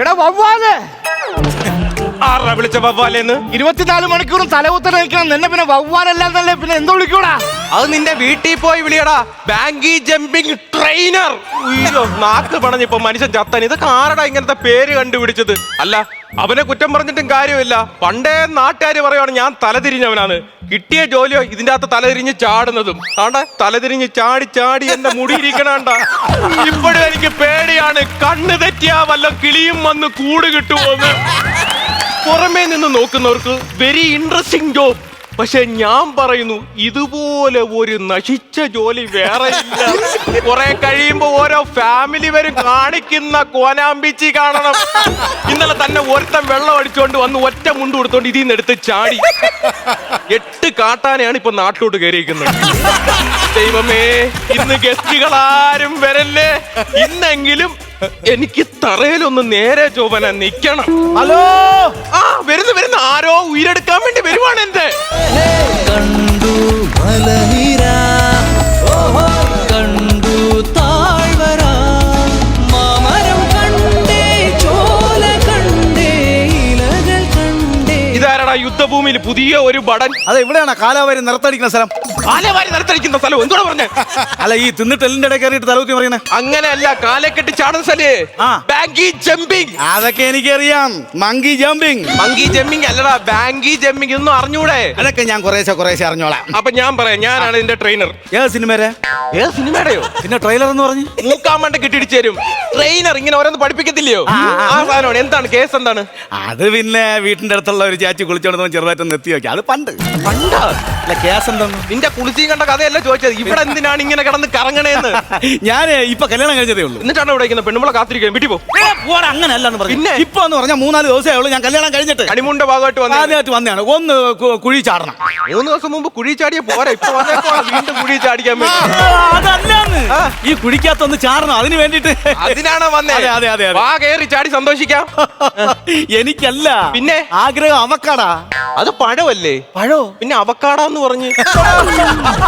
എടാ വവ്വാൽ. ആരാ വിളിച്ച വവ്വാലേന്ന്? ഇരുപത്തിനാല് മണിക്കൂറും തലകുത്തനെ നിൽക്കണം. നിന്നെ പിന്നെ വവ്വാലല്ലാന്നല്ലേ പിന്നെ എന്തോ വിളിക്കൂടാ? അത് നിന്റെ വീട്ടിൽ പോയി വിളിയടാ. Bungee jumping trainer. അയ്യോ നാക്ക് പണഞ്ഞിപ്പോ മനുഷ്യൻ ചത്തൻ. ഇതൊക്കെ ആരടാ ഇങ്ങനത്തെ പേര് കണ്ടുപിടിച്ചത്? അല്ല അവനെ കുറ്റം പറഞ്ഞിട്ടും കാര്യമില്ല. പണ്ടേ നാട്ടുകാർ പറയുവാണ് ഞാൻ തലതിരിഞ്ഞവനാണ്. കിട്ടിയ ജോലിയോ ഇതിന്റെ അകത്ത് തലതിരിഞ്ഞ് ചാടുന്നതും. ആണ്ട തലതിരിഞ്ഞ് ചാടി ചാടി എന്റെ മുടിയിരിക്കണണ്ട ഇപ്പോഴും എനിക്ക് പേടിയാണ്. കണ്ണ് തെറ്റിയാ വല്ല കിളിയും വന്ന് കൂട് കിട്ടുമോന്ന് പുറമേ നിന്ന് നോക്കുന്നവർക്ക് വെരി ഇൻട്രസ്റ്റിംഗ് ജോബ് പക്ഷെ ഞാൻ പറയുന്നു ഇതുപോലെ ഒരു നശിച്ച ജോലി വേറെ ഇല്ല. കുറെ കഴിയുമ്പോ ഓരോ ഫാമിലി വരും കാണിക്കുന്ന കോനാമ്പിച്ചി കാണണം. ഇന്നലെ തന്നെ ഒരുത്തൻ വെള്ളം അടിച്ചുകൊണ്ട് വന്ന് ഒറ്റ മുണ്ട് കൊടുത്തോണ്ട് ഇതിൽ നിന്ന് എടുത്ത് ചാടി. എട്ട് കാട്ടാനെയാണ് ഇപ്പൊ നാട്ടിലോട്ട് കയറിയിരിക്കുന്നത്. ദൈവമേ ഇന്ന് ഗസ്റ്റുകൾ ആരും വരല്ലേ? ഇന്നെങ്കിലും എനിക്ക് തറയിലൊന്ന് നേരെ ചോപന നിക്കണം. ഹലോ? ആ വരുന്ന വരുന്ന. ആരോ ഉയരെടുക്കാൻ വേണ്ടി വരുവാണ് എന്റെ കണ്ടു യുദ്ധഭൂമിയിൽ പുതിയ ഒരു ബടൻ അതെ ഇവിടെയാണ് കാലാവാരി നിറത്തടിക്കുന്ന സ്ഥലം. കാലവാരി നിലത്തടിക്കുന്ന സ്ഥലം? എന്തുകൊണ്ട് പറഞ്ഞേ? അല്ല ഈ തിന്നിട്ട് എല്ലിന്റെ ഇടയിൽ കയറിയിട്ട് തലകുത്തി പറയുന്നത്? അങ്ങനെയല്ല കാലെ കെട്ടി ചാടുന്ന സ്ഥലേ. ആ. Bungee jumping. അതൊക്കെ എനിക്കറിയാം. Monkey jumping. മങ്കി ജമ്പിങ് അല്ലടാ ബാങ്കി ജമ്പിങ് ഒന്നും അറിഞ്ഞൂടെ? അതൊക്കെ ഞാൻ കുറേശ്ശെ കുറേശ്ശെ അറിഞ്ഞോളാം. അപ്പൊ ഞാൻ പറയാം ഞാനാണ് ഇതിന്റെ ട്രെയിനർ ഏത് സിനിമരെ? ഏത് സിനിമയുടെയോ പിന്നെ ട്രെയിലർ എന്ന് പറഞ്ഞു? മൂക്കാൻ വേണ്ട കെട്ടിടിച്ചു തരും. ട്രെയിനർ ഇങ്ങനെ ഓരോന്ന് പഠിപ്പിക്കത്തില്ലയോ? ആ സാധനമാണ് എന്താണ്? കേസ് എന്താണ്? അത് പിന്നെ വീട്ടിന്റെ അടുത്തുള്ള ഒരു ചാച്ചി കുളിച്ചോണ്ട് ചെറുതായിട്ടൊന്ന് എത്തി നോക്കി. അത് പണ്ട്. പണ്ടാ? അല്ല കേസ് എന്തെന്ന്? നിന്റെ കുളിച്ചും കണ്ട കഥയല്ല ചോദിച്ചത്? ഇവിടെ എന്തിനാണ് ഇങ്ങനെ കിടന്ന് കറങ്ങണേന്ന്? ഞാൻ ഇപ്പൊ കല്യാണം കഴിഞ്ഞതേ ഉള്ളൂ. എന്നിട്ടാണ് ഇവിടെ ഇരിക്കുന്നത്? പെണ്ണുമ്പളെ കാത്തിരിക്കാൻ വീട്ടിൽ പോടാ അങ്ങനെയല്ല എന്ന് പറഞ്ഞു പിന്നെ? ഇപ്പൊ എന്ന് പറഞ്ഞാൽ മൂന്നാൽ ദിവസമേ ഉള്ളൂ ഞാൻ കല്യാണം കഴിഞ്ഞിട്ട്. കണിമുണ്ട ഭാഗമായിട്ട് വന്നു. ആദ്യമായിട്ട് വന്നതാണ്. ഒന്ന് കു- കുഴി ചാടണം. മൂന്ന് ദിവസം മുമ്പ് കുഴി ചാടിയ പോരാ. ഇപ്പൊ വന്നേക്കുവാ വീണ്ടും കുഴി ചാടിക്കാൻ ആ, വേണ്ടി. അതല്ലാന്ന്. ഈ കുഴിക്കകത്തൊന്ന് ചാടണം അതിന് വേണ്ടിട്ട്. അതിനാണോ വന്നേ? അതെ, അതെ, അതെ, അതെ. വാ കയറി ചാടി സന്തോഷിക്കാം. എനിക്കല്ല. പിന്നെ? ആഗ്രഹം അവക്കാടാ. അത് പഴമല്ലേ? പഴോ? പിന്നെ അവക്കാടാന്ന് പറഞ്ഞ്.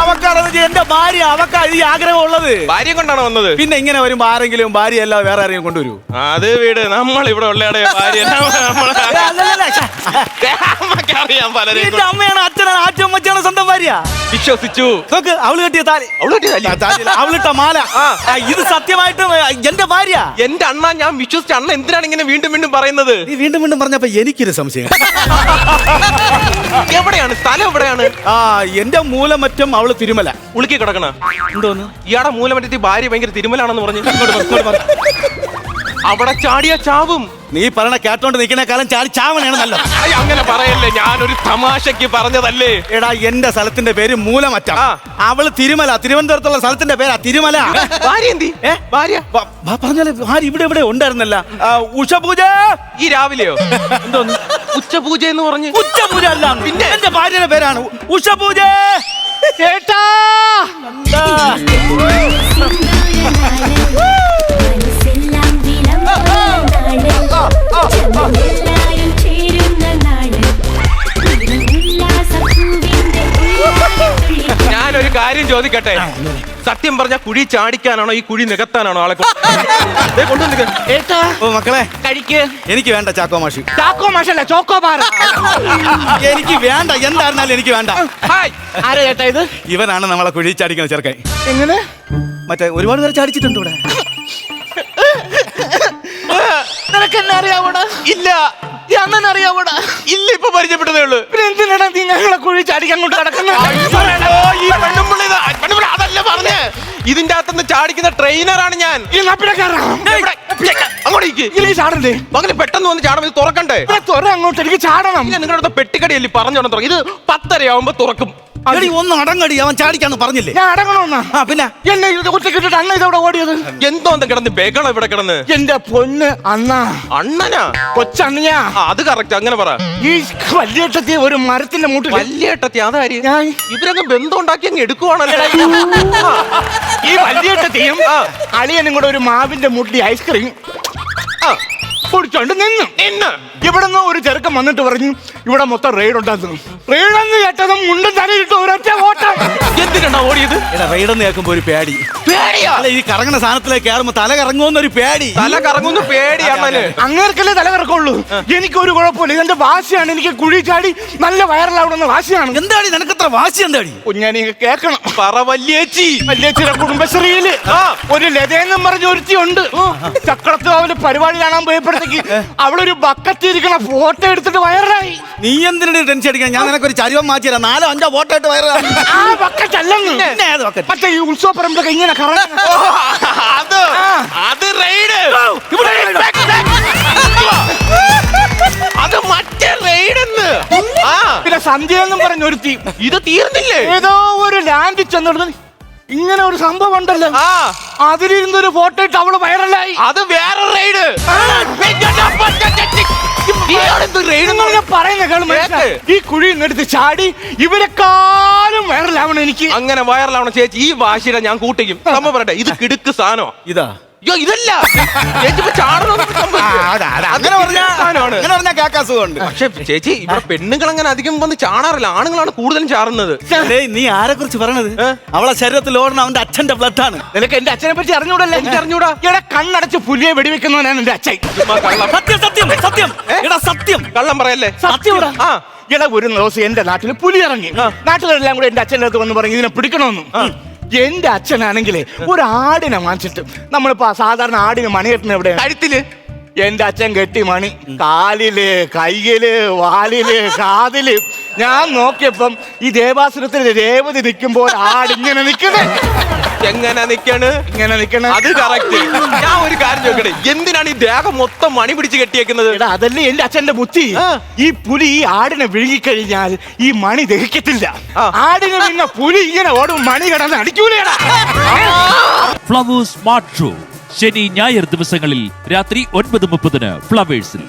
അവക്കാട എന്റെ ഭാര്യ അവക്കാട് ഈ ആഗ്രഹം ഉള്ളത് ഭാര്യ കൊണ്ടാണ് വന്നത്? പിന്നെ ഇങ്ങനെ വരുമ്പോ ആരെങ്കിലും ഭാര്യ അല്ല വേറെ ആരെങ്കിലും കൊണ്ടുവരൂ? അത് വീട് നമ്മൾ ഇവിടെ ഉള്ളയുടെ ഭാര്യ. അറിയാം പലരും അമ്മയാണ് അച്ഛനാണ് അച്ഛമ്മച്ചാണ് സ്വന്തം ഭാര്യ. വിശ്വസിച്ചു. നോക്ക് അവൾ കെട്ടിയ താലി. അവൾ കെട്ടിയതല്ലേ? ആ, അവളിട്ട മാല. ഇത് സത്യമായിട്ട് എന്റെ ഭാര്യ. എന്റെ അണ്ണ ഞാൻ വിശ്വസിച്ച അണ്ണ എന്തിനാണ് ഇങ്ങനെ വീണ്ടും വീണ്ടും പറയുന്നത്? വീണ്ടും വീണ്ടും പറഞ്ഞപ്പോ എനിക്കൊരു സംശയം. എവിടെയാണ്? സ്ഥലം എവിടെയാണ്? ആ എന്റെ മൂലമറ്റം അവൾ തിരുമല. ഉളുക്കി കിടക്കണ. എന്തോന്ന്? ഇയാടെ മൂലമറ്റത്തി ഭാര്യ ഭയങ്കര തിരുമലാണെന്ന് പറഞ്ഞു അവിടെ ചാടിയ ചാവും. നീ പറയണ കേട്ടോണ്ട് നിൽക്കുന്ന കാലം ചാടി നല്ലത്. അയ്യ, അങ്ങനെ പറയല്ലേ ഞാനൊരു തമാശക്ക് പറഞ്ഞതല്ലേ? എടാ എന്റെ സ്ഥലത്തിന്റെ പേര് മൂലമറ്റ. അവൾ തിരുമല തിരുവനന്തപുരത്തുള്ള സ്ഥലത്തിന്റെ പേരാ തിരുമല. ഭാര്യ എന്തി? ഭാര്യ? പറഞ്ഞാലേ ഭാര്യ ഇവിടെ ഇവിടെ ഉണ്ടായിരുന്നല്ല? ഉഷപൂജ! ഈ രാവിലെയോ? എന്തോന്ന്? ഉച്ചപൂജ എന്ന് പറഞ്ഞു ഉച്ചപൂജ അല്ല പിന്നെ? എന്റെ ഭാര്യയുടെ പേരാണ് ഉഷപൂജ ചേട്ടാ ഞാനൊരു കാര്യം ചോദിക്കട്ടെ സത്യം പറഞ്ഞ കുഴി ചാടിക്കാനാണോ ഈ കുഴി നികത്താനാണോ ആളെ. ഏട്ടാ. ഓ മക്കളെ. കഴിക്ക്. എനിക്ക് വേണ്ട ചാക്കോ മാഷി. ചാക്കോ മാഷല്ല ചോക്കോ പാറ. എനിക്ക് വേണ്ട. എന്തായിരുന്നാലും എനിക്ക് വേണ്ട. ഹായ്. ആരാ ചേട്ടാ ഇത്? ഇവനാണ് നമ്മളെ കുഴി ചാടിക്കുന്ന ചെറുക്കൻ. എങ്ങനെ? മറ്റേ ഒരുപാട് പേര് ചാടിച്ചിട്ടുണ്ട് ഇവിടെ. നിനക്ക് എന്നെ അറിയാവൂടാ? ഇല്ല. അണ്ണൻ ഇല്ല ഇപ്പൊ പരിചയപ്പെട്ടതേ ഉള്ളൂ. പിന്നെ എന്തിനാണ് നീ ഞങ്ങളെ കുഴി ചാടിക്കാൻ കിടക്കുന്നത് അയ്യോ, ഈ പെണ്ണുമ്പിള്ളി ഇത്- പെണ്ണുമ്പിള്ളി അതല്ല പറഞ്ഞേ. ഇതിന്റെ അകത്തുനിന്ന് ചാടിക്കുന്ന ട്രെയിനറാണ് ഞാൻ. കയറാം അങ്ങോട്ട് ഇരിക്ക്. ഈ ചാടണ്ടേ? അങ്ങനെ പെട്ടെന്ന് വന്ന് ചാടും ഇത് തുറക്കണ്ടേ? ഇവിടെ അങ്ങോട്ട് എനിക്ക് ചാടണം. നിങ്ങളുടെ അടുത്ത പെട്ടിക്കടിയല്ലേ പറഞ്ഞോണം തുറക്കും ഇത് പത്തരയാവുമ്പോ തുറക്കും. എടി ഒന്ന് അടങ്ങടി അവൻ ചാടിക്കാന്ന് പറഞ്ഞില്ലേ? ഞാൻ അടങ്ങണമെന്നാ ആ പിന്നെ? എന്നെ ഇത് അണ്ണ ഇതവിടെ ഓടിയത്? എന്തോ കിടന്ന് ബഹളം ഇവിടെ കിടന്ന്? എന്റെ പൊന്ന് അണ്ണ. അണ്ണനാ? കൊച്ചണ്ണയാ. ആ, അത് കറക്റ്റ് അങ്ങനെ പറ. ഈ വല്യേട്ടത്തി ഒരു മരത്തിന്റെ മൂട്ടിൽ വല്യേട്ടത്തി അതാര്? ഞാൻ. ഇവരങ്ങ് ബന്ധം ഉണ്ടാക്കി അങ്ങ് എടുക്കുവാണല്ലോ? ഈ വലിയേട്ടത്തെയും അളിയനും കൂടെ ഒരു മാവിന്റെ മുട്ടി ഐസ്ക്രീം. ആ, കുടിച്ചോണ്ട് നിന്നു. നിന്ന്. ഇവിടുന്ന് ഒരു ചെറുക്കൻ വന്നിട്ട് പറഞ്ഞു ഇവിടെ മൊത്തം റെയ്ഡ് ഉണ്ടെന്ന് റെയ്ഡെന്ന് കേട്ടതും മുണ്ടും തലയിട്ട് ഒരൊറ്റ ഓട്ടം. എന്തിനാ ഓടിയത്? എടാ റൈഡെന്ന് കേൾക്കുമ്പോ ഒരു പേടി. പേടിയാ. അല്ല ഈ കറങ്ങുന്ന സാധനത്തിലേക്ക് കയറുമ്പോ തല കറങ്ങുമെന്നൊരു പേടി. തല കറങ്ങുന്ന പേടിയാണല്ലേ അങ്ങനെയൊക്കെല്ലേ അങ്ങേർക്കല്ലേ തല കറക്കുള്ളൂ എനിക്കൊരു കുഴപ്പമില്ല. ഇതെന്റെ വാശിയാണ്? എനിക്ക് കുഴി ചാടി നല്ല വൈറലാവണമെന്ന് വാശിയാണ്. എന്താടി നിനക്കത്ര വാശി എന്താടി? കുഞ്ഞാനി കേക്കണം പറ വല്യേച്ചി. വല്യേച്ചിയുടെ കുടുംബശ്രീയിൽ ആ. ഒരു ലതയെന്നും പറഞ്ഞ ഒരുത്തി ഉണ്ട് ചക്രത്ത് അവർ പരിപാടി കാണാൻ പോയപ്പോഴത്തേക്ക് അവളൊരു ബക്കറ്റ് ഇരിക്കണ ഫോട്ടോ എടുത്തിട്ട് വൈറലായി നീ എന്തിനാണ് ടെൻഷൻ അടിക്കാൻ ഞാൻ നിനക്കൊരു ചരിവം മാറ്റി തരാം നാലോ അഞ്ചോ ഫോട്ടോ ഇട്ട് വയറായി. ആ ബക്കറ്റ് അല്ലെന്ന് ഏത് bucket? ഈ ഉത്സവ പറമ്പിലൊക്കെ ഇങ്ങനെ കറങ്ങുന്ന അത് അത് റെയ്ഡ്. അത് മറ്റേ റെയ്ഡ് ആ. പിന്നെ സന്ധ്യ എന്നും പറഞ്ഞ ഒരുത്തി ഇത് തീർന്നില്ലേ? ഏതോ ഒരു ലാൻഡ് ചെന്നിടുന്ന. ഇങ്ങനെ ഒരു സംഭവം ഉണ്ടല്ലോ. ആ. അതിലിരുന്ന് ഒരു ഫോട്ടോ ഇട്ട് അവൾ വൈറലായി. അത് വേറെ റെയ്ഡ്. ഞാൻ പറയുന്ന കേൾ ഈ കുഴി നിന്നെടുത്ത് ചാടി ഇവരെക്കാളും വൈറലാവണം എനിക്ക്. അങ്ങനെ വൈറലാവണം ചേച്ചി. ഈ വാശിയുടെ ഞാൻ കൂട്ടിക്കും. നമ്മ പറയട്ടെ ഇത് കിടുക്ക് സാധനം ഇതാ. അയ്യോ ഇതല്ല. ചേച്ചി ചാടണമെന്ന് സംഭവിച്ചു. അങ്ങനെ പറഞ്ഞാ സാധനമാണ്. പറഞ്ഞാ കേക്കാൻ സുഖമുണ്ട്. പക്ഷെ ചേച്ചി ഇവിടെ പെണ്ണുങ്ങൾ അങ്ങനെ അധികം വന്ന് ചാടാറില്ല. ആണുങ്ങളാണ് കൂടുതലും ചാറുന്നത് നീ ആരെ കുറിച്ച് പറയണത് അവളെ ശരീരത്തിൽ ഓടണം അവന്റെ അച്ഛന്റെ ബ്ലഡ് ആണ് നിനക്ക് എന്റെ അച്ഛനെ പറ്റി അറിഞ്ഞൂടല്ലേ? എനിക്ക് അറിഞ്ഞൂടാ. ഇവിടെ കണ്ണടച്ച് പുലിയെ വെടിവെക്കുന്നവനാണ് എന്റെ അച്ഛൻ. സത്യം സത്യം സത്യം. എടാ സത്യം. കള്ളം പറയല്ലേ? സത്യം ആ. ഇട ഒരു ദിവസം എന്റെ നാട്ടിൽ പുലി ഇറങ്ങി. നാട്ടിലെല്ലാം കൂടെ എന്റെ അച്ഛന്റെ അടുത്ത് വന്ന് പറഞ്ഞു ഇതിനെ പിടിക്കണമെന്നും. എന്റെ അച്ഛനാണെങ്കിലേ ഒരു ആടിനെ വാങ്ങിച്ചിട്ട് നമ്മളിപ്പോ സാധാരണ ആടിന് മണി കെട്ടുന്ന എവിടെ കഴുത്തിൽ. എന്റെ അച്ഛൻ കെട്ടി മണി. കാലിൽ കയ്യിൽ വാലിൽ കാതിൽ. ഞാൻ നോക്കിയപ്പം ഈ ദേവാസുരത്തിൽ രേവതി നിൽക്കുമ്പോൾ ആടിങ്ങനെ നിൽക്കണേ എങ്ങനെ നിക്കാണ്? ഇങ്ങനെ നിക്കണ? അത് കറക്റ്റ് ഞാൻ ഒരു കാര്യം ചോദിക്കട്ടെ? എന്തിനാണ് ഈ ദേഹം മൊത്തം മണി പിടിച്ച് കെട്ടിയേക്കുന്നത്? എടാ അതല്ലേ എന്റെ അച്ഛന്റെ ബുദ്ധി? ഈ പുലി ഈ ആടിനെ വിഴുകിക്കഴിഞ്ഞാൽ ഈ മണി ദഹിക്കത്തില്ല. ആടിനെ പിന്നെ പുലി ഇങ്ങനെ ഓടും മണി കിടന്ന് അടിക്കൂലേടാ. ഫ്ലവേഴ്സ് ഷോ ശനി ഞായർ ദിവസങ്ങളിൽ രാത്രി ഒൻപത് മുപ്പതിന് ഫ്ലവേഴ്സിൽ